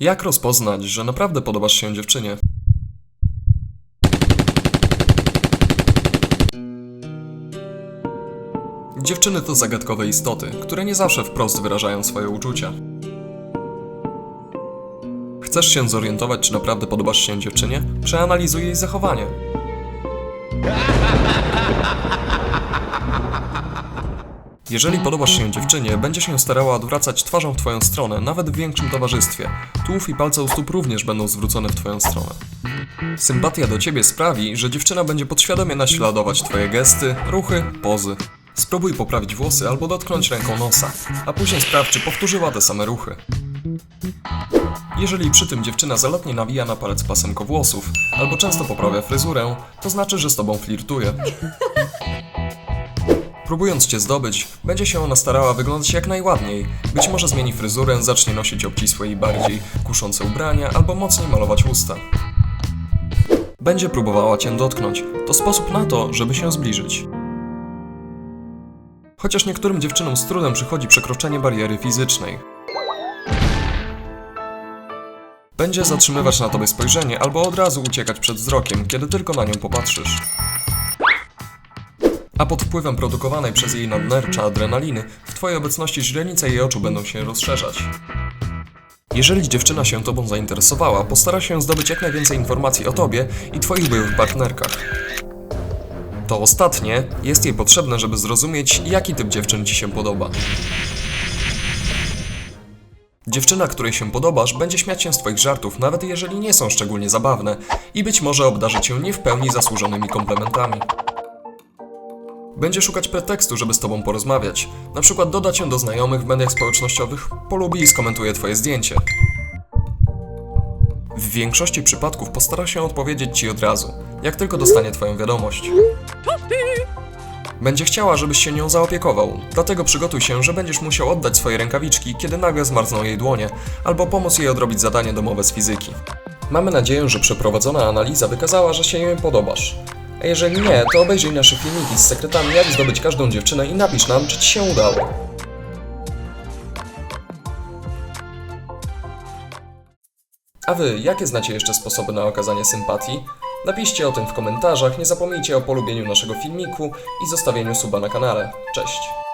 Jak rozpoznać, że naprawdę podobasz się dziewczynie? Dziewczyny to zagadkowe istoty, które nie zawsze wprost wyrażają swoje uczucia. Chcesz się zorientować, czy naprawdę podobasz się dziewczynie? Przeanalizuj jej zachowanie. Jeżeli podobasz się dziewczynie, będzie się starała odwracać twarzą w twoją stronę, nawet w większym towarzystwie. Tułów i palce u stóp również będą zwrócone w twoją stronę. Sympatia do ciebie sprawi, że dziewczyna będzie podświadomie naśladować twoje gesty, ruchy, pozy. Spróbuj poprawić włosy albo dotknąć ręką nosa, a później sprawdź, czy powtórzyła te same ruchy. Jeżeli przy tym dziewczyna zalotnie nawija na palec pasemko włosów, albo często poprawia fryzurę, to znaczy, że z tobą flirtuje. Próbując cię zdobyć, będzie się ona starała wyglądać jak najładniej. Być może zmieni fryzurę, zacznie nosić obcisłe i bardziej kuszące ubrania, albo mocniej malować usta. Będzie próbowała cię dotknąć. To sposób na to, żeby się zbliżyć. Chociaż niektórym dziewczynom z trudem przychodzi przekroczenie bariery fizycznej. Będzie zatrzymywać na tobie spojrzenie albo od razu uciekać przed wzrokiem, kiedy tylko na nią popatrzysz. A pod wpływem produkowanej przez jej nadnercza adrenaliny, w twojej obecności źrenice jej oczu będą się rozszerzać. Jeżeli dziewczyna się tobą zainteresowała, postara się zdobyć jak najwięcej informacji o tobie i twoich byłych partnerkach. To ostatnie jest jej potrzebne, żeby zrozumieć, jaki typ dziewczyn ci się podoba. Dziewczyna, której się podobasz, będzie śmiać się z twoich żartów, nawet jeżeli nie są szczególnie zabawne, i być może obdarzy cię nie w pełni zasłużonymi komplementami. Będzie szukać pretekstu, żeby z tobą porozmawiać. Na przykład doda cię do znajomych w mediach społecznościowych, polubi i skomentuje twoje zdjęcie. W większości przypadków postara się odpowiedzieć ci od razu, jak tylko dostanie twoją wiadomość. Będzie chciała, żebyś się nią zaopiekował, dlatego przygotuj się, że będziesz musiał oddać swoje rękawiczki, kiedy nagle zmarzną jej dłonie, albo pomóc jej odrobić zadanie domowe z fizyki. Mamy nadzieję, że przeprowadzona analiza wykazała, że się jej podobasz. A jeżeli nie, to obejrzyj nasze filmiki z sekretami, jak zdobyć każdą dziewczynę i napisz nam, czy ci się udało. A wy, jakie znacie jeszcze sposoby na okazanie sympatii? Napiszcie o tym w komentarzach, nie zapomnijcie o polubieniu naszego filmiku i zostawieniu suba na kanale. Cześć!